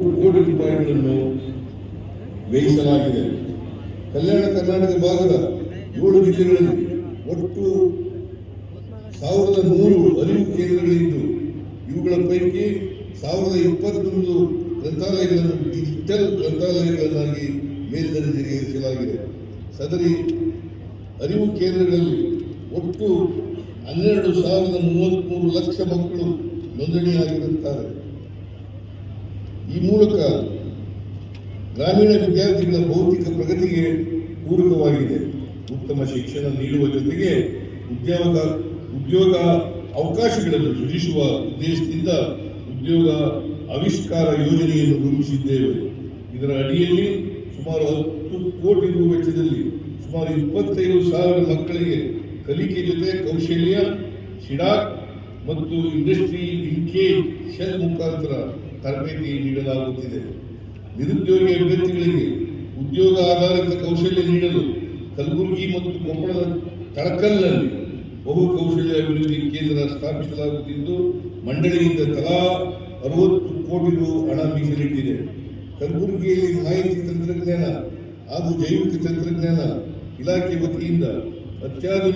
ಕೋಟಿ ರೂಪಾಯಿಗಳನ್ನು ವ್ಯಯಿಸಲಾಗಿದೆ. ಕಲ್ಯಾಣ ಕರ್ನಾಟಕ ಭಾಗದ ಏಳು ಜಿಲ್ಲೆಗಳಲ್ಲಿ ಒಟ್ಟು ಸಾವಿರದ ನೂರು ಅರಿವು ಕೇಂದ್ರಗಳಿದ್ದು, ಇವುಗಳ ಪೈಕಿ ಸಾವಿರದ ಇಪ್ಪತ್ತೊಂದು ಗ್ರಂಥಾಲಯಗಳನ್ನು ಡಿಜಿಟಲ್ ಗ್ರಂಥಾಲಯಗಳನ್ನಾಗಿ ಮೇಲ್ದರ್ಜೆಗೇರಿಸಲಾಗಿದೆ. ಸದರಿ ಅರಿವು ಕೇಂದ್ರಗಳಲ್ಲಿ ಒಟ್ಟು ಹನ್ನೆರಡು ಸಾವಿರದ ಮೂವತ್ತ್ಮೂರು ಲಕ್ಷ ಮಕ್ಕಳು ನೋಂದಣಿಯಾಗಿರುತ್ತಾರೆ. ಈ ಮೂಲಕ ಗ್ರಾಮೀಣ ವಿದ್ಯಾರ್ಥಿಗಳ ಭೌತಿಕ ಪ್ರಗತಿಗೆ ಪೂರಕವಾಗಿದೆ. ಉತ್ತಮ ಶಿಕ್ಷಣ ನೀಡುವ ಜೊತೆಗೆ ಉದ್ಯೋಗ ಉದ್ಯೋಗ ಅವಕಾಶಗಳನ್ನು ಸೃಜಿಸುವ ಉದ್ದೇಶದಿಂದ ಉದ್ಯೋಗ ಆವಿಷ್ಕಾರ ಯೋಜನೆಯನ್ನು ರೂಪಿಸಿದ್ದೇವೆ. ಇದರ ಅಡಿಯಲ್ಲಿ ಸುಮಾರು ಹತ್ತು ಕೋಟಿ ರು ವೆಚ್ಚದಲ್ಲಿ ಸುಮಾರು ಇಪ್ಪತ್ತೈದು ಸಾವಿರ ಮಕ್ಕಳಿಗೆ ಕಲಿಕೆ ಜೊತೆ ಕೌಶಲ್ಯ, ಶಿಡಾಕ್ ಮತ್ತು ಇಂಡಸ್ಟ್ರಿ ಲಿಂಕೇಜ್ ಶೆಲ್ ಮುಖಾಂತರ ತರಬೇತಿ ನೀಡಲಾಗುತ್ತಿದೆ. ನಿರುದ್ಯೋಗಿ ಅಭ್ಯರ್ಥಿಗಳಿಗೆ ಉದ್ಯೋಗ ಆಧಾರಿತ ಕೌಶಲ್ಯ ನೀಡಲು ಕಲಬುರಗಿ ಮತ್ತು ಕೊಪ್ಪಳದ ತಳಕಲ್ನಲ್ಲಿ ಬಹು ಕೌಶಲ್ಯ ಅಭಿವೃದ್ಧಿ ಕೇಂದ್ರ ಸ್ಥಾಪಿಸಲಾಗುತ್ತಿದ್ದು, ಮಂಡಳಿಯಿಂದ ತಲಾ ಅರವತ್ತು ಕೋಟಿ ರು ಹಣ ಮೀಸಲಿಟ್ಟಿದೆ. ಕಲಬುರಗಿಯಲ್ಲಿ ಮಾಹಿತಿ ತಂತ್ರಜ್ಞಾನ ಹಾಗೂ ಜೈವಿಕ ತಂತ್ರಜ್ಞಾನ ಇಲಾಖೆ ವತಿಯಿಂದ ಅತ್ಯಾಧುನಿಕ